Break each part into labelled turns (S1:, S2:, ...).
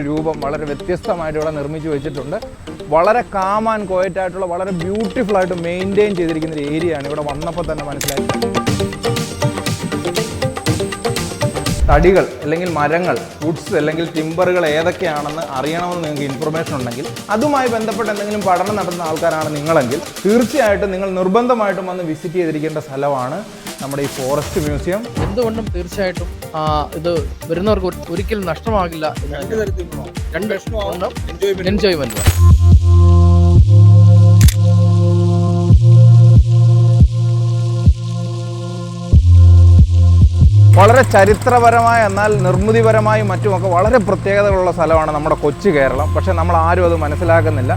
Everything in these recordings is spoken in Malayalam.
S1: ഒരു രൂപം വളരെ വ്യത്യസ്തമായിട്ട് ഇവിടെ നിർമ്മിച്ചു വെച്ചിട്ടുണ്ട്. വളരെ കാം ആൻഡ് ക്വയറ്റ് ആയിട്ടുള്ള വളരെ ബ്യൂട്ടിഫുൾ ആയിട്ട് മെയിന്റെയിൻ ചെയ്തിരിക്കുന്ന ഒരു ഏരിയയാണ് ഇവിടെ വന്നപ്പോൾ തന്നെ മനസ്സിലായി തടികൾ അല്ലെങ്കിൽ മരങ്ങൾ വുഡ്സ് അല്ലെങ്കിൽ ടിമ്പറുകൾ ഏതൊക്കെയാണെന്ന് അറിയണമെന്ന് നിങ്ങൾക്ക് ഇൻഫർമേഷൻ ഉണ്ടെങ്കിൽ അതുമായി ബന്ധപ്പെട്ട് എന്തെങ്കിലും പഠനം നടത്തുന്ന ആൾക്കാരാണ് നിങ്ങളെങ്കിൽ തീർച്ചയായിട്ടും നിങ്ങൾ നിർബന്ധമായിട്ടും വന്ന് വിസിറ്റ് ചെയ്തിരിക്കേണ്ട സ്ഥലമാണ് നമ്മുടെ ഈ ഫോറസ്റ്റ് മ്യൂസിയം
S2: എന്തുകൊണ്ടും തീർച്ചയായിട്ടും ഇത് വരുന്നവർക്ക് ഒരു- ഒരിക്കലും നഷ്ടമാകില്ല രണ്ട് എൻജോയ്മെന്റ്
S1: വളരെ ചരിത്രപരമായ എന്നാൽ നിർമ്മിതിപരമായും മറ്റുമൊക്കെ വളരെ പ്രത്യേകതകളുള്ള സ്ഥലമാണ് നമ്മുടെ കൊച്ചു കേരളം. പക്ഷെ നമ്മൾ ആരും അത് മനസ്സിലാക്കുന്നില്ല.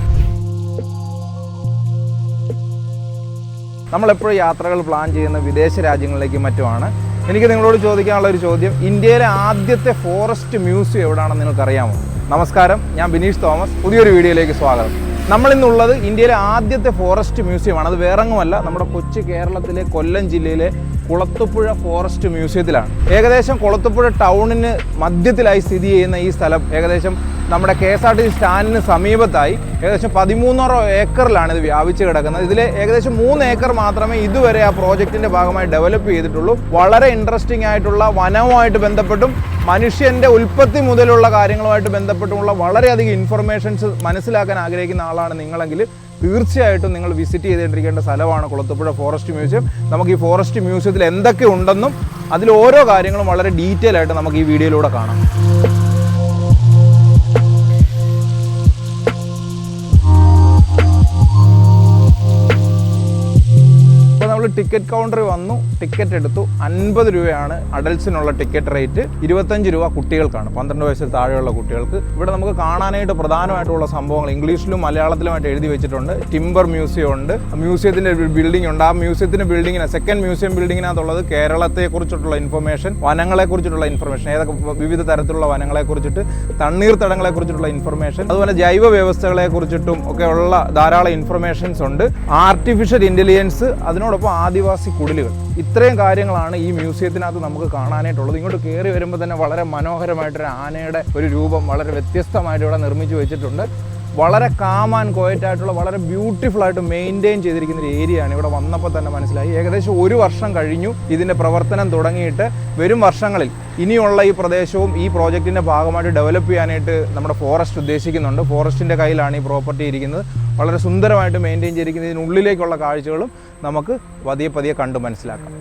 S1: നമ്മളെപ്പോഴും യാത്രകൾ പ്ലാൻ ചെയ്യുന്ന വിദേശ രാജ്യങ്ങളിലേക്ക് മറ്റുമാണ്. എനിക്ക് നിങ്ങളോട് ചോദിക്കാനുള്ള ഒരു ചോദ്യം ഇന്ത്യയിലെ ആദ്യത്തെ ഫോറസ്റ്റ് മ്യൂസിയം എവിടെയാണെന്ന് നിങ്ങൾക്കറിയാമോ? നമസ്കാരം ഞാൻ ബിനീഷ് തോമസ്. പുതിയൊരു വീഡിയോയിലേക്ക് സ്വാഗതം. നമ്മളിന്നുള്ളത് ഇന്ത്യയിലെ ആദ്യത്തെ ഫോറസ്റ്റ് മ്യൂസിയമാണ് അത് വേറെങ്ങുമല്ല നമ്മുടെ കൊച്ചു കേരളത്തിലെ കൊല്ലം ജില്ലയിലെ കുളത്തുപുഴ ഫോറസ്റ്റ് മ്യൂസിയത്തിലാണ്. ഏകദേശം കുളത്തുപുഴ ടൗണിന് മധ്യത്തിലായി സ്ഥിതി ചെയ്യുന്ന ഈ സ്ഥലം ഏകദേശം നമ്മുടെ K S R T C സ്റ്റാൻഡിന് സമീപത്തായി ഏകദേശം പതിമൂന്നോറോ ഏക്കറിലാണ് ഇത് വ്യാപിച്ച് കിടക്കുന്നത്. ഇതിൽ ഏകദേശം മൂന്ന് ഏക്കർ മാത്രമേ ഇതുവരെ ആ പ്രോജക്റ്റിന്റെ ഭാഗമായി ഡെവലപ്പ് ചെയ്തിട്ടുള്ളൂ. വളരെ ഇൻട്രസ്റ്റിംഗ് ആയിട്ടുള്ള വനവുമായിട്ട് ബന്ധപ്പെട്ടും മനുഷ്യന്റെ ഉൽപ്പത്തി മുതലുള്ള കാര്യങ്ങളുമായിട്ട് ബന്ധപ്പെട്ടുമുള്ള വളരെയധികം ഇൻഫർമേഷൻസ് മനസ്സിലാക്കാൻ ആഗ്രഹിക്കുന്ന ആളാണ് നിങ്ങളെങ്കിൽ തീർച്ചയായിട്ടും നിങ്ങൾ വിസിറ്റ് ചെയ്തേണ്ടിരിക്കേണ്ട സ്ഥലമാണ് കുളത്തുപുഴ ഫോറസ്റ്റ് മ്യൂസിയം. നമുക്ക് ഈ ഫോറസ്റ്റ് മ്യൂസിയത്തിൽ എന്തൊക്കെ ഉണ്ടെന്നും അതിൽ ഓരോ കാര്യങ്ങളും വളരെ ഡീറ്റെയിൽ ആയിട്ട് നമുക്ക് ഈ വീഡിയോയിലൂടെ കാണാം. ടിക്കറ്റ് കൗണ്ടറിൽ വന്നു ടിക്കറ്റ് എടുത്തു. അൻപത് രൂപയാണ് അഡൽസിനുള്ള ടിക്കറ്റ് റേറ്റ് ഇരുപത്തഞ്ച് രൂപ കുട്ടികൾക്കാണ്. പന്ത്രണ്ട് വയസ്സിൽ താഴെയുള്ള കുട്ടികൾക്ക്. ഇവിടെ നമുക്ക് കാണാനായിട്ട് പ്രധാനമായിട്ടുള്ള സംഭവങ്ങൾ ഇംഗ്ലീഷിലും മലയാളത്തിലുമായിട്ട് എഴുതി വെച്ചിട്ടുണ്ട്. ടിംബർ മ്യൂസിയം ഉണ്ട്. മ്യൂസിയത്തിന്റെ ഒരു ബിൽഡിംഗ് ഉണ്ട്. ആ മ്യൂസിയത്തിന്റെ ബിൽഡിങ്ങിന് സെക്കൻഡ് മ്യൂസിയം ബിൽഡിങ്ങിനകത്തുള്ളത് കേരളത്തെ കുറിച്ചിട്ടുള്ള ഇൻഫർമേഷൻ വനങ്ങളെ കുറിച്ചിട്ടുള്ള ഇൻഫർമേഷൻ ഏതൊക്കെ വിവിധ തരത്തിലുള്ള വനങ്ങളെ കുറിച്ചിട്ട് തണ്ണീർത്തടങ്ങളെ കുറിച്ചിട്ടുള്ള ഇൻഫർമേഷൻ അതുപോലെ ജൈവ വ്യവസ്ഥകളെ കുറിച്ചിട്ടും ഒക്കെ ഉള്ള ധാരാളം ഇൻഫർമേഷൻസ് ഉണ്ട്. ആർട്ടിഫിഷ്യൽ ഇന്റലിജൻസ് അതിനോടൊപ്പം ആദിവാസി കുടിലുകൾ. ഇത്രയും കാര്യങ്ങളാണ് ഈ മ്യൂസിയത്തിനകത്ത് നമുക്ക് കാണാനായിട്ടുള്ളത്. ഇങ്ങോട്ട് കയറി വരുമ്പോൾ തന്നെ വളരെ മനോഹരമായിട്ടൊരു ആനയുടെ ഒരു രൂപം വളരെ വ്യത്യസ്തമായിട്ട് ഇവിടെ നിർമ്മിച്ചു വെച്ചിട്ടുണ്ട്. വളരെ കാം ആൻഡ് ക്വയറ്റ് ആയിട്ടുള്ള വളരെ ബ്യൂട്ടിഫുൾ ആയിട്ട് മെയിന്റെയിൻ ചെയ്തിരിക്കുന്ന ഒരു ഏരിയയാണ് ഇവിടെ വന്നപ്പോൾ തന്നെ മനസ്സിലായി. ഏകദേശം ഒരു വർഷം കഴിഞ്ഞു ഇതിന്റെ പ്രവർത്തനം തുടങ്ങിയിട്ട്. വരും വർഷങ്ങളിൽ ഇനിയുള്ള ഈ പ്രദേശവും ഈ പ്രോജക്റ്റിന്റെ ഭാഗമായിട്ട് ഡെവലപ്പ് ചെയ്യാനായിട്ട് നമ്മുടെ ഫോറസ്റ്റ് ഉദ്ദേശിക്കുന്നുണ്ട്. ഫോറസ്റ്റിന്റെ കയ്യിലാണ് ഈ പ്രോപ്പർട്ടി ഇരിക്കുന്നത്. വളരെ സുന്ദരമായിട്ട് മെയിന്റെയിൻ ചെയ്തിരിക്കുന്ന ഇതിനുള്ളിലേക്കുള്ള കാഴ്ചകളും നമുക്ക് പതിയെ പതിയെ കണ്ട് മനസ്സിലാക്കാം.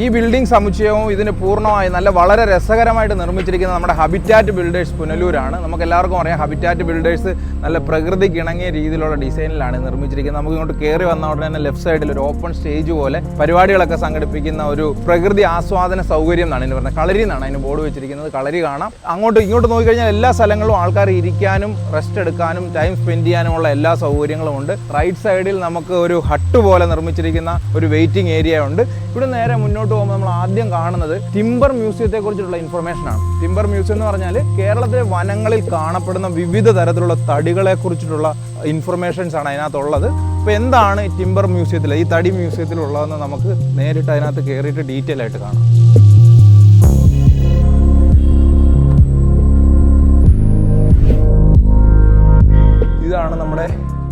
S1: ഈ ബിൽഡിംഗ് സമുച്ചയവും ഇതിന് പൂർണമായി നല്ല വളരെ രസകരമായിട്ട് നിർമ്മിച്ചിരിക്കുന്ന നമ്മുടെ ഹബിറ്റാറ്റ് ബിൽഡേഴ്സ് പുനലൂരാണ്. നമുക്ക് എല്ലാവർക്കും അറിയാം ഹബിറ്റാറ്റ് ബിൽഡേഴ്സ് നല്ല പ്രകൃതിക്ക് ഇണങ്ങിയ രീതിയിലുള്ള ഡിസൈനിലാണ് നിർമ്മിച്ചിരിക്കുന്നത്. നമുക്ക് ഇങ്ങോട്ട് കയറി വന്ന ഉടനെ ലെഫ്റ്റ് സൈഡിൽ ഒരു ഓപ്പൺ സ്റ്റേജ് പോലെ പരിപാടികളൊക്കെ സംഘടിപ്പിക്കുന്ന ഒരു പ്രകൃതി ആസ്വാദന സൗകര്യം എന്നാണ് ഇതിന് പറഞ്ഞത് കളരി എന്നാണ് അതിന് ബോർഡ് വെച്ചിരിക്കുന്നത്. കളരി കാണാം. അങ്ങോട്ട് ഇങ്ങോട്ട് നോക്കിക്കഴിഞ്ഞാൽ എല്ലാ സ്ഥലങ്ങളും ആൾക്കാർ ഇരിക്കാനും റെസ്റ്റ് എടുക്കാനും ടൈം സ്പെൻഡ് ചെയ്യാനുമുള്ള എല്ലാ സൗകര്യങ്ങളും ഉണ്ട്. റൈറ്റ് സൈഡിൽ നമുക്ക് ഒരു ഹട്ട് പോലെ നിർമ്മിച്ചിരിക്കുന്ന ഒരു വെയിറ്റിംഗ് ഏരിയ ഉണ്ട്. ഇവിടെ നേരെ മുന്നോട്ട് പോകുമ്പോൾ നമ്മൾ ആദ്യം കാണുന്നത് ടിംബർ മ്യൂസിയത്തെ കുറിച്ചുള്ള ഇൻഫർമേഷൻ ആണ്. ടിംബർ മ്യൂസിയം എന്ന് പറഞ്ഞാൽ കേരളത്തിലെ വനങ്ങളിൽ കാണപ്പെടുന്ന വിവിധ തരത്തിലുള്ള തടികളെ കുറിച്ചിട്ടുള്ള ഇൻഫർമേഷൻസ് ആണ് അതിനകത്തുള്ളത്. അപ്പോൾ എന്താണ് ടിമ്പർ മ്യൂസിയത്തിൽ ഈ തടി മ്യൂസിയത്തിലുള്ളതെന്ന് നമുക്ക് നേരിട്ട് അതിനകത്ത് കയറിയിട്ട് ഡീറ്റെയിൽ ആയിട്ട് കാണാം. ഇതാണ് നമ്മുടെ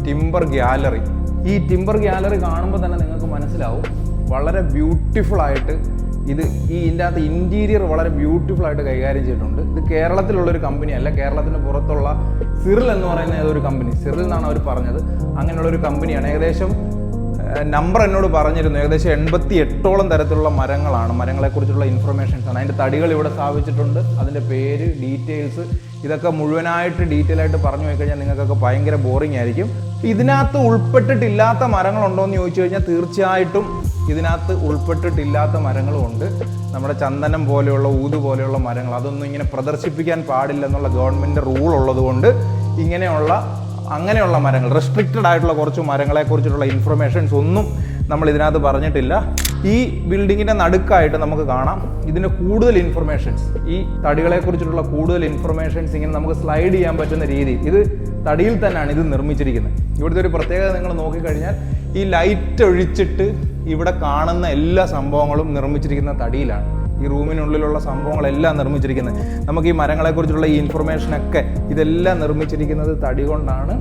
S1: ടിംബർ ഗ്യാലറി ഈ ടിംബർ ഗ്യാലറി കാണുമ്പോൾ തന്നെ നിങ്ങൾക്ക് മനസ്സിലാവും വളരെ ബ്യൂട്ടിഫുൾ ആയിട്ട് ഇത് ഈ ഇതിന്റെ അകത്ത് ഇന്റീരിയർ വളരെ ബ്യൂട്ടിഫുൾ ആയിട്ട് കൈകാര്യം ചെയ്തിട്ടുണ്ട്. ഇത് കേരളത്തിലുള്ള ഒരു കമ്പനി അല്ല. കേരളത്തിന് പുറത്തുള്ള സിറിൽ എന്ന് പറയുന്ന ഏതൊരു കമ്പനി സിറിൽ എന്നാണ് അവർ പറഞ്ഞത്. അങ്ങനെയുള്ള ഒരു കമ്പനിയാണ് ഏകദേശം നമ്പർ എന്നോട് പറഞ്ഞിരുന്നു. ഏകദേശം എൺപത്തി എട്ടോളം തരത്തിലുള്ള മരങ്ങളാണ്. മരങ്ങളെക്കുറിച്ചുള്ള ഇൻഫർമേഷൻസ് ആണ്. അതിന്റെ തടികൾ ഇവിടെ സ്ഥാപിച്ചിട്ടുണ്ട്. അതിന്റെ പേര് ഡീറ്റെയിൽസ് ഇതൊക്കെ മുഴുവനായിട്ട് ഡീറ്റെയിൽ ആയിട്ട് പറഞ്ഞു കഴിഞ്ഞാൽ നിങ്ങൾക്കൊക്കെ ഭയങ്കര ബോറിംഗ് ആയിരിക്കും. ഇതിനകത്ത് ഉൾപ്പെട്ടിട്ടില്ലാത്ത മരങ്ങളുണ്ടോ എന്ന് ചോദിച്ചു കഴിഞ്ഞാൽ തീർച്ചയായിട്ടും ഇതിനകത്ത് ഉൾപ്പെട്ടിട്ടില്ലാത്ത മരങ്ങളും ഉണ്ട്. നമ്മുടെ ചന്ദനം പോലെയുള്ള ഊത് പോലെയുള്ള മരങ്ങൾ അതൊന്നും ഇങ്ങനെ പ്രദർശിപ്പിക്കാൻ പാടില്ല എന്നുള്ള ഗവൺമെന്റ് റൂൾ ഉള്ളതുകൊണ്ട് ഇങ്ങനെയുള്ള അങ്ങനെയുള്ള മരങ്ങൾ റെസ്ട്രിക്റ്റഡ് ആയിട്ടുള്ള കുറച്ച് മരങ്ങളെ കുറിച്ചിട്ടുള്ള ഇൻഫർമേഷൻസ് ഒന്നും നമ്മൾ ഇതിനകത്ത് പറഞ്ഞിട്ടില്ല. ഈ ബിൽഡിങ്ങിന്റെ നടുക്കായിട്ട് നമുക്ക് കാണാം. ഇതിന്റെ കൂടുതൽ ഇൻഫർമേഷൻസ് ഈ തടികളെ കുറിച്ചിട്ടുള്ള കൂടുതൽ ഇൻഫർമേഷൻസ് ഇങ്ങനെ നമുക്ക് സ്ലൈഡ് ചെയ്യാൻ പറ്റുന്ന രീതി. ഇത് തടിയിൽ തന്നെയാണ് ഇത് നിർമ്മിച്ചിരിക്കുന്നത്. ഇവിടുത്തെ ഒരു പ്രത്യേകത നിങ്ങൾ നോക്കിക്കഴിഞ്ഞാൽ ഈ ലൈറ്റ് ഒഴിച്ചിട്ട് ഇവിടെ കാണുന്ന എല്ലാ സംഭവങ്ങളും നിർമ്മിച്ചിരിക്കുന്ന തടിയിലാണ്. ഈ റൂമിനുള്ളിലുള്ള സംഭവങ്ങളെല്ലാം നിർമ്മിച്ചിരിക്കുന്നത്. നമുക്ക് ഈ മരങ്ങളെക്കുറിച്ചുള്ള ഈ ഇൻഫർമേഷനൊക്കെ ഇതെല്ലാം നിർമ്മിച്ചിരിക്കുന്നത് തടി കൊണ്ടാണ്.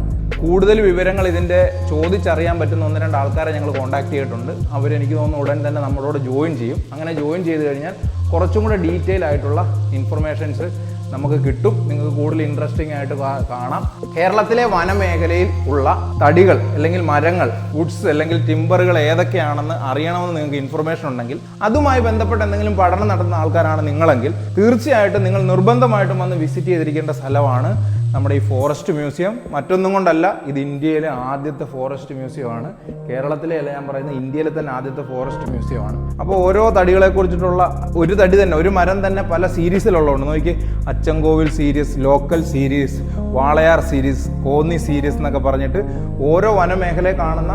S1: കൂടുതൽ വിവരങ്ങൾ ഇതിന്റെ ചോദിച്ചറിയാൻ പറ്റുന്ന ഒന്ന് രണ്ട് ആൾക്കാരെ ഞങ്ങൾ കോൺടാക്ട് ചെയ്തിട്ടുണ്ട്. അവരെനിക്ക് തോന്നുന്നു ഉടൻ തന്നെ നമ്മളോട് ജോയിൻ ചെയ്യും. അങ്ങനെ ജോയിൻ ചെയ്ത് കഴിഞ്ഞാൽ കുറച്ചും കൂടെ ഡീറ്റെയിൽ ആയിട്ടുള്ള ഇൻഫർമേഷൻസ് നമുക്ക് കിട്ടും. നിങ്ങൾക്ക് കൂടുതൽ ഇൻട്രസ്റ്റിംഗ് ആയിട്ട് കാണാം. കേരളത്തിലെ വനമേഖലയിൽ ഉള്ള തടികൾ അല്ലെങ്കിൽ മരങ്ങൾ വുഡ്സ് അല്ലെങ്കിൽ ടിമ്പറുകൾ ഏതൊക്കെയാണെന്ന് അറിയണമെന്ന് നിങ്ങൾക്ക് ഇൻഫർമേഷൻ ഉണ്ടെങ്കിൽ അതുമായി ബന്ധപ്പെട്ട് എന്തെങ്കിലും പഠനം നടത്തുന്ന ആൾക്കാരാണ് നിങ്ങളെങ്കിൽ തീർച്ചയായിട്ടും നിങ്ങൾ നിർബന്ധമായിട്ടും വന്ന് വിസിറ്റ് ചെയ്തിരിക്കേണ്ട സ്ഥലമാണ് നമ്മുടെ ഈ ഫോറസ്റ്റ് മ്യൂസിയം മറ്റൊന്നും കൊണ്ടല്ല ഇത് ഇന്ത്യയിലെ ആദ്യത്തെ ഫോറസ്റ്റ് മ്യൂസിയമാണ്. കേരളത്തിലെ അല്ല ഞാൻ പറയുന്നത് ഇന്ത്യയിലെ തന്നെ ആദ്യത്തെ ഫോറസ്റ്റ് മ്യൂസിയമാണ്. അപ്പോൾ ഓരോ തടികളെ കുറിച്ചിട്ടുള്ള ഒരു തടി തന്നെ ഒരു മരം തന്നെ പല സീരീസിലുള്ളതുണ്ട്. നോക്കി Achankovil series local series Walayar series Konni series എന്നൊക്കെ പറഞ്ഞിട്ട് ഓരോ വനമേഖലയെ കാണുന്ന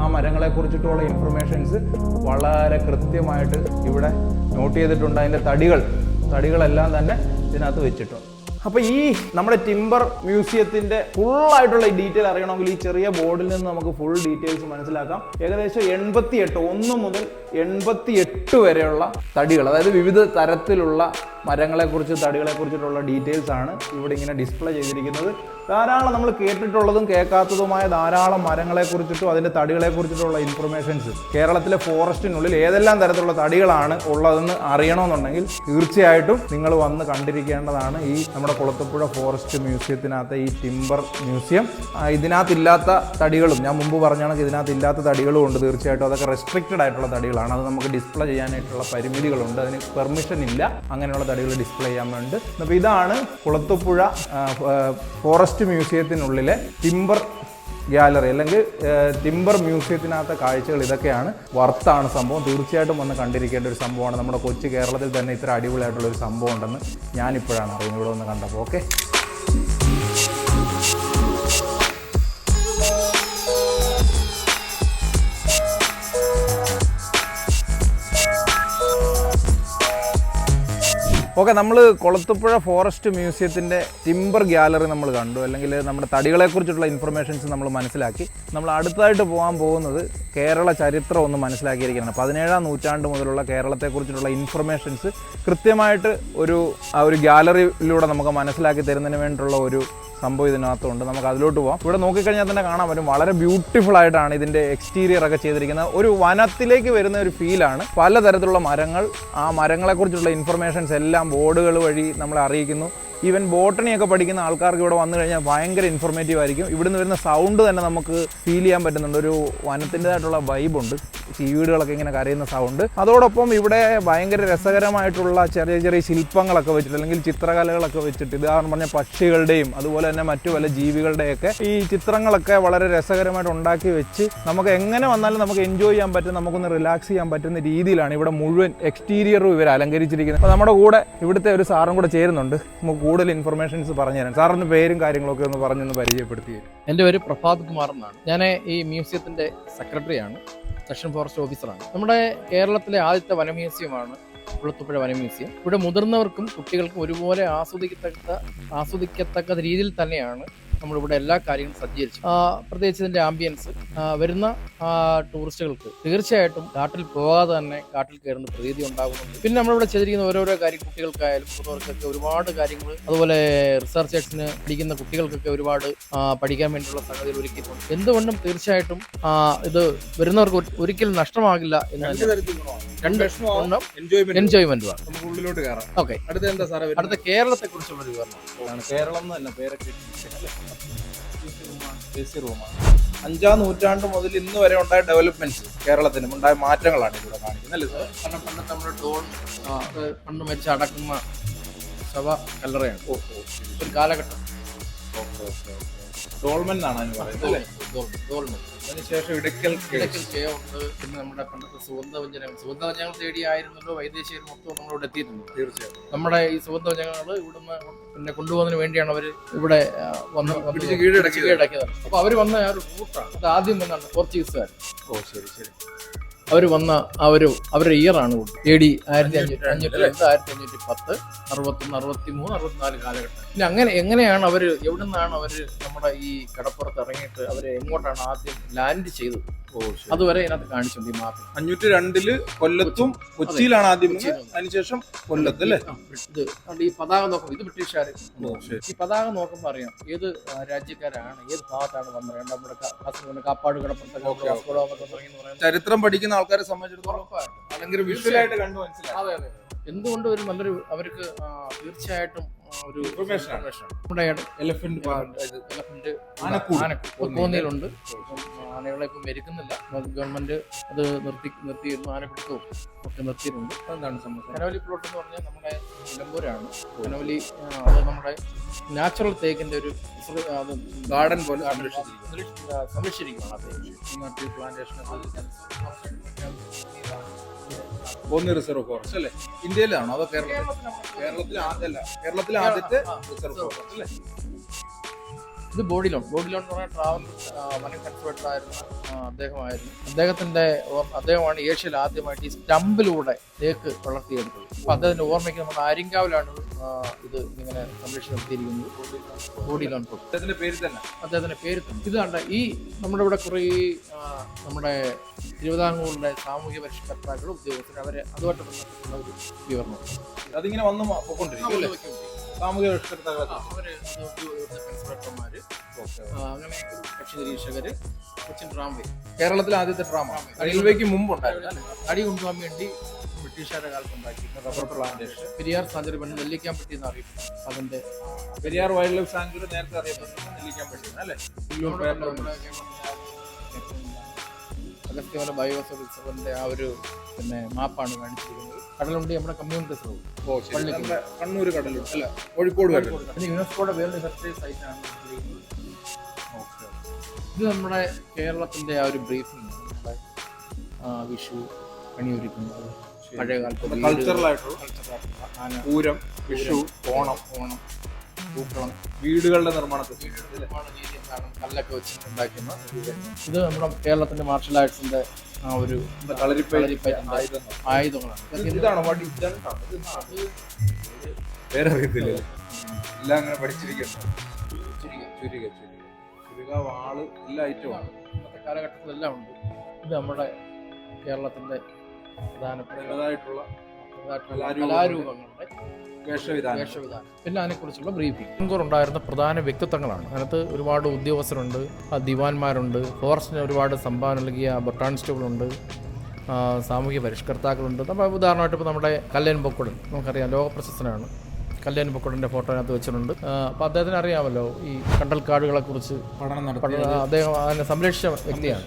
S1: ആ മരങ്ങളെ കുറിച്ചിട്ടുള്ള ഇൻഫർമേഷൻസ് വളരെ കൃത്യമായിട്ട് ഇവിടെ നോട്ട് ചെയ്തിട്ടുണ്ട്. അതിന്റെ തടികൾ തടികളെല്ലാം തന്നെ ഇതിനകത്ത് വെച്ചിട്ടുണ്ട്. അപ്പോൾ ഈ നമ്മുടെ ടിംബർ ആയിട്ടുള്ള ഈ ഡീറ്റെയിൽ അറിയണമെങ്കിൽ ഈ ചെറിയ ബോർഡിൽ നിന്ന് നമുക്ക് ഫുൾ ഡീറ്റെയിൽസ് മനസ്സിലാക്കാം. ഏകദേശം എൺപത്തി എട്ട് ഒന്ന് മുതൽ എൺപത്തി എട്ട് വരെയുള്ള തടികൾ അതായത് വിവിധ തരത്തിലുള്ള മരങ്ങളെ മരങ്ങളെക്കുറിച്ച് തടികളെക്കുറിച്ചിട്ടുള്ള ഡീറ്റെയിൽസ് ആണ് ഇവിടെ ഇങ്ങനെ ഡിസ്പ്ലേ ചെയ്തിരിക്കുന്നത്. ധാരാളം നമ്മൾ കേട്ടിട്ടുള്ളതും കേൾക്കാത്തതുമായ ധാരാളം മരങ്ങളെക്കുറിച്ചിട്ടും അതിന്റെ തടികളെക്കുറിച്ചിട്ടുള്ള ഇൻഫർമേഷൻസ് കേരളത്തിലെ ഫോറസ്റ്റിനുള്ളിൽ ഏതെല്ലാം തരത്തിലുള്ള തടികളാണ് ഉള്ളതെന്ന് അറിയണമെന്നുണ്ടെങ്കിൽ തീർച്ചയായിട്ടും നിങ്ങൾ വന്ന് കണ്ടിരിക്കേണ്ടതാണ് ഈ നമ്മുടെ കുളത്തപ്പുഴ ഫോറസ്റ്റ് മ്യൂസിയത്തിനകത്തെ ഈ ടിംബർ മ്യൂസിയം ഇതിനകത്തില്ലാത്ത തടികളും ഞാൻ മുമ്പ് പറഞ്ഞാണെങ്കിൽ ഇതിനകത്ത് ഇല്ലാത്ത തടികളും ഉണ്ട് തീർച്ചയായിട്ടും. അതൊക്കെ റെസ്ട്രിക്റ്റഡ് ആയിട്ടുള്ള തടികളാണ്. അത് നമുക്ക് ഡിസ്പ്ലേ ചെയ്യാനായിട്ടുള്ള പരിമിതികളുണ്ട്. അതിന് പെർമിഷൻ ഇല്ല. അങ്ങനെയുള്ള തടികൾ ഡിസ്പ്ലേ ചെയ്യാൻ വേണ്ടി അപ്പോൾ ഇതാണ് കുളത്തുപുഴ ഫോറസ്റ്റ് മ്യൂസിയത്തിനുള്ളിലെ ടിമ്പർ ഗ്യാലറി അല്ലെങ്കിൽ ടിമ്പർ മ്യൂസിയത്തിനകത്തെ കാഴ്ചകൾ ഇതൊക്കെയാണ്. വർത്താണ് സംഭവം. തീർച്ചയായിട്ടും വന്ന് കണ്ടിരിക്കേണ്ട ഒരു സംഭവമാണ്. നമ്മുടെ കൊച്ചു കേരളത്തിൽ തന്നെ ഇത്ര അടിപൊളിയായിട്ടുള്ള ഒരു സംഭവം ഉണ്ടെന്ന് ഞാനിപ്പോഴാണ് അറിയുന്നത്. ഇവിടെ വന്ന് കണ്ടപ്പോൾ. ഓക്കെ? ഓക്കെ നമ്മൾ കൊളത്തുപുഴ ഫോറസ്റ്റ് മ്യൂസിയത്തിന്റെ ടിമ്പർ ഗ്യാലറി നമ്മൾ കണ്ടു. അല്ലെങ്കിൽ നമ്മുടെ തടികളെക്കുറിച്ചുള്ള ഇൻഫർമേഷൻസ് നമ്മൾ മനസ്സിലാക്കി. നമ്മൾ അടുത്തായിട്ട് പോകാൻ പോകുന്നത് കേരള ചരിത്രം ഒന്ന് മനസ്സിലാക്കിയിരിക്കുകയാണ്. പതിനേഴാം നൂറ്റാണ്ട് മുതലുള്ള കേരളത്തെക്കുറിച്ചിട്ടുള്ള ഇൻഫർമേഷൻസ് കൃത്യമായിട്ട് ഒരു ആ ഒരു ഗ്യാലറിയിലൂടെ നമുക്ക് മനസ്സിലാക്കി തരുന്നതിന് വേണ്ടിയിട്ടുള്ള ഒരു സംഭവം ഇതിനകത്തുണ്ട്. നമുക്ക് അതിലോട്ട് പോകാം ഇവിടെ നോക്കിക്കഴിഞ്ഞാൽ തന്നെ കാണാൻ പറ്റും. വളരെ ബ്യൂട്ടിഫുൾ ആയിട്ടാണ് ഇതിന്റെ എക്സ്റ്റീരിയർ ഒക്കെ ചെയ്തിരിക്കുന്നത്. ഒരു വനത്തിലേക്ക് വരുന്ന ഒരു ഫീലാണ് പലതരത്തിലുള്ള മരങ്ങൾ ആ മരങ്ങളെക്കുറിച്ചുള്ള ഇൻഫർമേഷൻസ് എല്ലാം ബോർഡുകൾ വഴി നമ്മൾ അറിയിക്കുന്നു. ഈവൻ ബോട്ടണിയൊക്കെ പഠിക്കുന്ന ആൾക്കാർക്ക് ഇവിടെ വന്നു കഴിഞ്ഞാൽ ഭയങ്കര ഇൻഫോർമേറ്റീവ് ആയിരിക്കും. ഇവിടുന്ന് വരുന്ന സൗണ്ട് തന്നെ നമുക്ക് ഫീൽ ചെയ്യാൻ പറ്റുന്നുണ്ട്. ഒരു വനത്തിന്റെതായിട്ടുള്ള വൈബുണ്ട് ചീവീടുകളൊക്കെ ഇങ്ങനെ കരയുന്ന സൗണ്ട് അതോടൊപ്പം ഇവിടെ ഭയങ്കര രസകരമായിട്ടുള്ള ചെറിയ ചെറിയ ശില്പങ്ങളൊക്കെ വെച്ചിട്ട് അല്ലെങ്കിൽ ചിത്രകലകളൊക്കെ വെച്ചിട്ട് ഉദാഹരണം പറഞ്ഞ പക്ഷികളുടെയും അതുപോലെ തന്നെ മറ്റു പല ജീവികളുടെയൊക്കെ ഈ ചിത്രങ്ങളൊക്കെ വളരെ രസകരമായിട്ട് ഉണ്ടാക്കി വെച്ച് നമുക്ക് എങ്ങനെ വന്നാലും നമുക്ക് എൻജോയ് ചെയ്യാൻ പറ്റും. നമുക്കൊന്ന് റിലാക്സ് ചെയ്യാൻ പറ്റുന്ന രീതിയിലാണ് ഇവിടെ മുഴുവൻ എക്സ്റ്റീരിയറും ഇവർ അലങ്കരിച്ചിരിക്കുന്നത്. അപ്പോൾ നമ്മുടെ കൂടെ ഇവിടുത്തെ ഒരു സാറും കൂടെ ചേരുന്നുണ്ട്. നമുക്ക് കൂടുതൽ ഇൻഫർമേഷൻസ് പറഞ്ഞു തരാം. സാറിന് പേരും കാര്യങ്ങളൊക്കെ ഒന്ന് പറഞ്ഞൊന്ന് പരിചയപ്പെടുത്തി
S2: എന്റെ പേര് പ്രഭാത് കുമാർ എന്നാണ്. ഞാൻ ഈ മ്യൂസിയത്തിന്റെ സെക്രട്ടറിയാണ് സെക്ഷൻ ഫോറസ്റ്റ് ഓഫീസറാണ്. നമ്മുടെ കേരളത്തിലെ ആദ്യത്തെ വന മ്യൂസിയമാണ് വനമ്യൂസിയം വന മ്യൂസിയം. ഇവിടെ മുതിർന്നവർക്കും കുട്ടികൾക്കും ഒരുപോലെ ആസ്വദിക്കത്തക്ക ആസ്വദിക്കത്തക്ക രീതിയിൽ തന്നെയാണ് നമ്മളിവിടെ എല്ലാ കാര്യങ്ങളും സജ്ജീകരിച്ചു. ആ, പ്രത്യേകിച്ച് ഇതിന്റെ ആംബിയൻസ് വരുന്ന ടൂറിസ്റ്റുകൾക്ക് തീർച്ചയായിട്ടും കാട്ടിൽ പോകാതെ തന്നെ കാട്ടിൽ കയറുന്ന പ്രീതി ഉണ്ടാകുന്നുണ്ട് പിന്നെ നമ്മളിവിടെ ചെയ്തിരിക്കുന്ന ഓരോരോ കാര്യം കുട്ടികൾക്കായാലും മുതിർന്നവർക്കൊക്കെ ഒരുപാട് കാര്യങ്ങൾ അതുപോലെ റിസർച്ചേഴ്സിന് പഠിക്കുന്ന കുട്ടികൾക്കൊക്കെ ഒരുപാട് പഠിക്കാൻ വേണ്ടിയുള്ള സംഗതികൾ ഒരുക്കിയിട്ടുണ്ട്. എന്തുകൊണ്ടും തീർച്ചയായിട്ടും ഇത് വരുന്നവർക്ക് ഒരിക്കലും നഷ്ടമാകില്ല എന്ന് രണ്ട് ഗുണം എൻജോയ്മെന്റുമാണ്
S1: നമുക്ക് ഉള്ളിലോട്ട് കയറാം.
S2: ഓക്കെ
S1: അടുത്ത എന്താ സാറേ
S2: അടുത്ത കേരളത്തെ കുറിച്ചുള്ള ഒരു വിവരണം.
S1: കേരളം എന്നല്ല പേരൊക്കെ റൂമാണ്. അഞ്ചാം നൂറ്റാണ്ട് മുതൽ ഇന്ന് വരെ ഉണ്ടായ ഡെവലപ്മെന്റ്സ് കേരളത്തിനും ഉണ്ടായ മാറ്റങ്ങളാണ് ഇവിടെ കാണിക്കുന്നത് അല്ലേ സാർ
S2: കാരണം പണ്ട് നമ്മുടെ ഡോൺ പണ്ട് മരിച്ച അടക്കുന്ന ശവ കല്ലറയാണ്. ഒരു കാലഘട്ടം.
S1: ഡോൾമെൻ എന്നാണ് അതിന് പറയുന്നത് അല്ലേ?
S2: ഡോൾ- ഡോൾമെൻ.
S1: അതിനുശേഷം ഇടുക്കൽ
S2: ഇടയ്ക്കൽ കേവ് ഉണ്ട്. പിന്നെ നമ്മുടെ പണ്ടത്തെ സുഗന്ധവ്യഞ്ജനം. സുഗന്ധവ്യഞ്ജനങ്ങൾ തേടിയായിരുന്നല്ലോ വൈദേശികർ മൊത്തം നമ്മളിവിടെ എത്തിയിരുന്നു
S1: തീർച്ചയായും
S2: നമ്മുടെ ഈ സുഗന്ധവ്യഞ്ജനങ്ങൾ ഇവിടുന്ന് പിന്നെ കൊണ്ടുപോകുന്നതിന് വേണ്ടിയാണ് അവർ ഇവിടെ വന്ന്
S1: കീഴടക്കിയത്.
S2: അപ്പൊ അവർ വന്ന ആ ഒരു റൂട്ടാണ് അത് ആദ്യം വന്നാണ് പോർച്ചുഗീസുകാർ
S1: ഓ ശരി ശരി.
S2: അവർ വന്ന ആ ഒരു അവരുടെ ഇയർ ആണ് എ ഡി ആയിരത്തി അഞ്ഞൂറ്റി അഞ്ഞൂറ്റി രണ്ട് ആയിരത്തി അഞ്ഞൂറ്റി പത്ത് അറുപത്തൊന്ന് അറുപത്തി മൂന്ന് അറുപത്തിനാല് കാലഘട്ടം. പിന്നെ അങ്ങനെ എങ്ങനെയാണ് അവർ എവിടെ നിന്നാണ് അവർ നമ്മുടെ ഈ കടപ്പുറത്ത് ഇറങ്ങിയിട്ട് അവർ എങ്ങോട്ടാണ് ആദ്യം ലാൻഡ് ചെയ്തത്? അതുവരെ ഇതിനകത്ത് കാണിച്ചുണ്ട് ഈ മാപ്പ്
S1: അഞ്ഞൂറ്റി രണ്ടിൽ കൊല്ലത്തും കൊച്ചിയിലാണ് ആദ്യം അതിനുശേഷം കൊല്ലത്ത് അല്ലേ?
S2: ഇത് അതുകൊണ്ട് ഈ പതാക നോക്കുമ്പോൾ ഇത് ബ്രിട്ടീഷുകാർ ഈ പതാക നോക്കുമ്പോൾ അറിയാം ഏത് രാജ്യക്കാരാണ് ഏത് ഭാഗത്താണ് വന്നത്? നമ്മുടെ കാസർഗോഡ് കാപ്പാട് കടപ്പുറത്തൊക്കെ
S1: ചരിത്രം പഠിക്കുന്ന ആൾക്കാരെ സംബന്ധിച്ചിടത്തോളം. ഭയങ്കര വിഷ്വലായിട്ട് കണ്ടു മനസ്സിലായി.
S2: അതെ അതെ എന്തുകൊണ്ട് ഒരു നല്ലൊരു അവർക്ക് തീർച്ചയായിട്ടും ഒരു. നമ്മുടെ
S1: എലഫന്റ്
S2: കോന്നിയിലുണ്ട്. അപ്പം ആനകളെ ഇപ്പം മരിക്കുന്നില്ല. ഗവൺമെന്റ് അത് നിർത്തി നിർത്തിയിരുന്നു ആനപ്പിടുത്തവും ഒക്കെ നിർത്തിയിട്ടുണ്ട്.
S1: എന്താണ് സംഭവം?
S2: കനോലി പ്ലോട്ട് എന്ന് പറഞ്ഞാൽ നമ്മുടെ നിലമ്പൂരാണ്. കനോലി ആ, അത് നമ്മുടെ നാച്ചുറൽ തേക്കിന്റെ ഒരു അത്
S1: ഗാർഡൻ പോലെ
S2: സംരക്ഷിച്ചിരിക്കുകയാണ് ആ തേക്ക് പ്ലാന്റേഷൻ
S1: കോന്നി റിസർവ് ഫോറസ്റ്റ് അല്ലേ? ഇന്ത്യയിലാണോ? അതോ കേരളത്തിൽ? കേരളത്തിൽ ആദ്യമല്ല കേരളത്തിൽ ആദ്യത്തെ റിസർവ് ഫോറസ്റ്റ് അല്ലേ?
S2: ഇത് ബോഡി ലോൺ ബോഡി ലോൺ എന്ന് പറഞ്ഞാൽ ട്രാവൽ മണി കൺസർവേറ്റർ ആയിരുന്ന അദ്ദേഹമായിരുന്നു. അദ്ദേഹത്തിന്റെ അദ്ദേഹമാണ് ഏഷ്യയിൽ ആദ്യമായിട്ട് ഈ സ്റ്റമ്പിലൂടെ തേക്ക് വളർത്തിയെടുത്തത്. അപ്പൊ അദ്ദേഹത്തിന്റെ ഓർമ്മയ്ക്ക് നമ്മുടെ ആര്യങ്കാവിലാണ് ഇത് ഇങ്ങനെ സംരക്ഷണം നടത്തിയിരിക്കുന്നത് ബോഡി ലോൺ
S1: അദ്ദേഹത്തിന്റെ പേര് തന്നെ.
S2: അദ്ദേഹത്തിന്റെ പേര് തന്നെ. ഇത് കണ്ട ഈ നമ്മുടെ ഇവിടെ കുറേ നമ്മുടെ തിരുവിതാംകൂറിന്റെ സാമൂഹ്യ പരിഷ്കർത്താക്കളും ഉദ്യോഗസ്ഥരും അവരെ അതുമായിട്ട് ബന്ധപ്പെട്ടുള്ള ഒരു വിവരണം.
S1: അതിങ്ങനെ വന്നു മ-
S2: അവർ അങ്ങനെ കക്ഷി നിരീക്ഷകര് കൊച്ചിൻ റാംവേ
S1: കേരളത്തിലെ ആദ്യത്തെ ഡ്രാമ റെയിൽവേക്ക് മുമ്പ് ഉണ്ടായിരുന്നു അല്ലേ?
S2: അടി കൊണ്ടുപോകാൻ വേണ്ടി ബ്രിട്ടീഷുകാരുടെ കാലത്ത് ഉണ്ടാക്കി റബ്ബർ പ്ലാന്റേഷൻ പെരിയാർ സാഞ്ചുറി പണ്ട് നെല്ലിക്കാൻപട്ടി എന്ന് അറിയപ്പെടുന്നു അതിന്റെ
S1: പെരിയാർ വൈൽഡ് ലൈഫ് സാങ്ച്വറി നേരത്തെ അറിയപ്പെടുന്നത് നെല്ലിക്കാൻ പറ്റുന്നത് അല്ലേ
S2: നമ്മുടെ നമ്മുടെ അഗസ്ത്യമല ബയോസ് റിസർവിന്റെ ആ ഒരു പിന്നെ മാപ്പാണ് കാണിച്ചിരിക്കുന്നത്. കടലുണ്ടി നമ്മുടെ കമ്മ്യൂണിറ്റി റിസർവ്
S1: ഓ കണ്ണൂർ കടലുണ്ട് അല്ല? കോഴിക്കോട് കടലുണ്ട്
S2: പിന്നെ യുനെസ്കോയുടെ വേൾഡ് ഹെറിറ്റേജ് സൈറ്റാണ് ഇത് നമ്മുടെ കേരളത്തിന്റെ ആ ഒരു ബ്രീഫിംഗ് നമ്മുടെ വിഷു
S1: പണിയൊരുക്കുന്നത്. ആയിട്ടുള്ള
S2: cultural ആന
S1: പൂരം വിഷു. ഓണം
S2: ഓണം. പൂക്കളം
S1: വീടുകളുടെ നിർമ്മാണത്തിൽ
S2: നിർമ്മാണ രീതി എന്താണ് കല്ലൊക്കെ വെച്ച് ഉണ്ടാക്കുന്ന ഇത്. നമ്മുടെ കേരളത്തിന്റെ മാർഷൽ ആർട്സിന്റെ ആ ഒരു. ആയുധങ്ങളാണ്.
S1: ഇതാണോ വടി ഇതാണോ? പേരറിയത്തില്ല എല്ലാം അങ്ങനെ പഠിച്ചിരിക്കുന്നു. ചുരിക ചുരിക ചുരിക വാൾ എല്ലാ ഐറ്റവും ആണ്.
S2: ഇന്നത്തെ കാലഘട്ടത്തിലെല്ലാം ഉണ്ട്. ഇത് നമ്മുടെ കേരളത്തിന്റെ പ്രധാനപ്പെട്ട
S1: അതിന്റെതായിട്ടുള്ള
S2: പ്രധാനപ്പെട്ട കലാരൂപങ്ങളുടെ
S1: വേഷവിധാനം.
S2: പിന്നെ അതിനെക്കുറിച്ചുള്ള ബ്രീഫിംഗ് മുൻകൂർ ഉണ്ടായിരുന്ന പ്രധാന വ്യക്തിത്വങ്ങളാണ്. അതിനകത്ത് ഒരുപാട് ഉദ്യോഗസ്ഥരുണ്ട് ദിവാൻമാരുണ്ട് ഫോറസ്റ്റിന് ഒരുപാട് സംഭാവന നൽകിയ ബൊട്ടാണിസ്റ്റുകളുണ്ട് ആ, സാമൂഹ്യ പരിഷ്കർത്താക്കളുണ്ട്. അപ്പോൾ ഉദാഹരണമായിട്ട് ഇപ്പോൾ നമ്മുടെ കല്ലൻ പൊക്കുടൻ നമുക്കറിയാം ലോക പൊക്കുടന്റെ ഫോട്ടോ അതിനകത്ത് വെച്ചിട്ടുണ്ട്. അപ്പൊ അദ്ദേഹത്തിന് അറിയാമല്ലോ ഈ കണ്ടൽക്കാടുകളെ കുറിച്ച്
S1: പഠനം നടത്തി
S2: അദ്ദേഹം അതിനെ സംരക്ഷിച്ച വ്യക്തിയാണ്.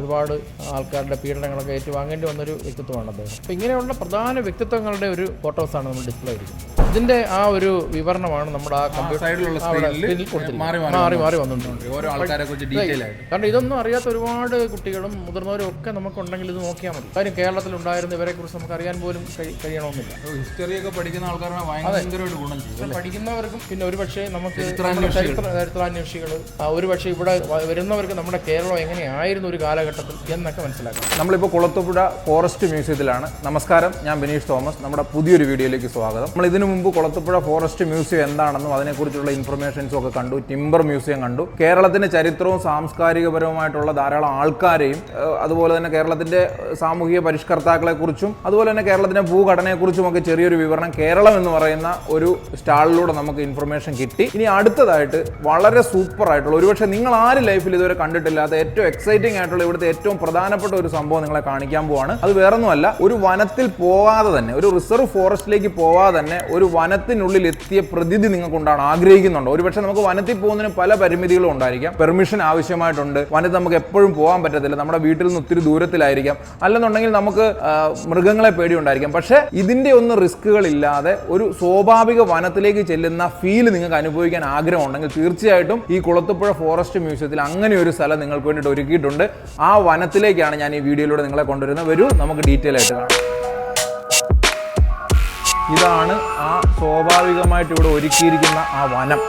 S2: ഒരുപാട് ആൾക്കാരുടെ പീഡനങ്ങളൊക്കെ ഏറ്റുവാങ്ങേണ്ടി വന്നൊരു വ്യക്തിത്വമാണ് അദ്ദേഹം. അപ്പൊ ഇങ്ങനെയുള്ള പ്രധാന വ്യക്തിത്വങ്ങളുടെ ഒരു ഫോട്ടോസാണ് നമ്മൾ ഡിസ്പ്ലേ ചെയ്തിരിക്കുന്നത്. ഇതിന്റെ ആ ഒരു വിവരണമാണ് നമ്മുടെ ആ കമ്പ്യൂട്ടർ
S1: മാറി
S2: മാറി വന്നിട്ടുണ്ട്.
S1: ഓരോ ആൾക്കാരെ കുറിച്ച് ഡീറ്റെയിൽ ആയിട്ട്.
S2: കാരണം ഇതൊന്നും അറിയാത്ത ഒരുപാട് കുട്ടികളും മുതിർന്നവരും ഒക്കെ നമുക്കുണ്ടെങ്കിൽ ഇത് നോക്കിയാൽ മതി. കാര്യം കേരളത്തിൽ ഉണ്ടായിരുന്ന ഇവരെ കുറിച്ച് നമുക്ക് അറിയാൻ പോലും കഴി- കഴിയണമെന്നില്ല.
S1: ഹിസ്റ്ററി ഒക്കെ പഠിക്കുന്ന ആൾക്കാരാണ് ഗുണം ചെയ്യും
S2: പഠിക്കുന്നവർക്കും പിന്നെ ഒരുപക്ഷെ നമുക്ക് ചരിത്രാന്വേഷികൾ. ഒരുപക്ഷെ ഇവിടെ വരുന്നവർക്ക് നമ്മുടെ കേരളം എങ്ങനെയായിരുന്നു ഒരു കാലഘട്ടത്തിൽ എന്നൊക്കെ മനസ്സിലാക്കാം.
S1: നമ്മളിപ്പോൾ കുളത്തുപുഴ ഫോറസ്റ്റ് മ്യൂസിയത്തിലാണ്. നമസ്കാരം ഞാൻ ബിനീഷ് തോമസ്. നമ്മുടെ പുതിയൊരു വീഡിയോയിലേക്ക് സ്വാഗതം. നമ്മൾ ഇതിനു മുമ്പ് കുളത്തുപുഴ ഫോറസ്റ്റ് മ്യൂസിയം എന്താണെന്നും അതിനെക്കുറിച്ചുള്ള ഇൻഫർമേഷൻസും ഒക്കെ കണ്ടു. ടിംബർ മ്യൂസിയം കണ്ടു. കേരളത്തിന്റെ ചരിത്രവും സാംസ്കാരികപരവുമായിട്ടുള്ള ധാരാളം ആൾക്കാരെയും അതുപോലെ തന്നെ കേരളത്തിന്റെ സാമൂഹിക പരിഷ്കർത്താക്കളെ കുറിച്ചും അതുപോലെ തന്നെ കേരളത്തിന്റെ ഭൂഘടനയെക്കുറിച്ചും ഒക്കെ ചെറിയൊരു വിവരണം കേരളം എന്ന് പറയുന്ന ഒരു സ്റ്റാളിലൂടെ നമുക്ക് ഇൻഫർമേഷൻ കിട്ടി. ഇനി അടുത്തതായിട്ട് വളരെ സൂപ്പർ ആയിട്ടുള്ള ഒരുപക്ഷെ നിങ്ങൾ ആര് ലൈഫിൽ ഇതുവരെ കണ്ടിട്ടില്ലാത്ത ഏറ്റവും എക്സൈറ്റിംഗ് ആയിട്ടുള്ള ഇവിടുത്തെ ഏറ്റവും പ്രധാനപ്പെട്ട ഒരു സംഭവം നിങ്ങളെ കാണിക്കാൻ പോവാണ്. അത് വേറൊന്നുമല്ല ഒരു വനത്തിൽ പോവാതെ തന്നെ ഒരു റിസർവ് ഫോറസ്റ്റിലേക്ക് പോവാതെ തന്നെ ഒരു വനത്തിനുള്ളിൽ എത്തിയ പ്രതിഥി നിങ്ങൾക്കുണ്ടാണ് ആഗ്രഹിക്കുന്നുണ്ട്. ഒരുപക്ഷെ നമുക്ക് വനത്തിൽ പോകുന്നതിന് പല പരിമിതികളും ഉണ്ടായിരിക്കാം. പെർമിഷൻ ആവശ്യമായിട്ടുണ്ട്. വനത്തിൽ നമുക്ക് എപ്പോഴും പോകാൻ പറ്റത്തില്ല. നമ്മുടെ വീട്ടിൽ നിന്ന് ഒത്തിരി ദൂരത്തിലായിരിക്കാം. അല്ലെന്നുണ്ടെങ്കിൽ നമുക്ക് മൃഗങ്ങളെ പേടി ഉണ്ടായിരിക്കാം പക്ഷേ ഇതിന്റെ ഒന്നും റിസ്കുകളില്ലാതെ ഒരു സ്വാഭാവിക വനത്തിലേക്ക് ചെല്ലുന്ന ഫീൽ നിങ്ങൾക്ക് അനുഭവിക്കാൻ ആഗ്രഹം ഉണ്ടെങ്കിൽ തീർച്ചയായിട്ടും ഈ കുളത്തുപുഴ ഫോറസ്റ്റ് മ്യൂസിയത്തിൽ അങ്ങനെ ഒരു സ്ഥലം നിങ്ങൾക്ക് വേണ്ടിയിട്ട് ഒരുക്കിയിട്ടുണ്ട്. ആ വനത്തിലേക്കാണ് ഞാൻ ഈ വീഡിയോയിലൂടെ നിങ്ങളെ കൊണ്ടുവരുന്നത്. വരൂ നമുക്ക് ഡീറ്റെയിൽ ആയിട്ട് കാണാം. ഇതാണ് ആ സ്വാഭാവികമായിട്ട് ഇവിടെ ഒരുക്കിയിരിക്കുന്ന ആ വനം.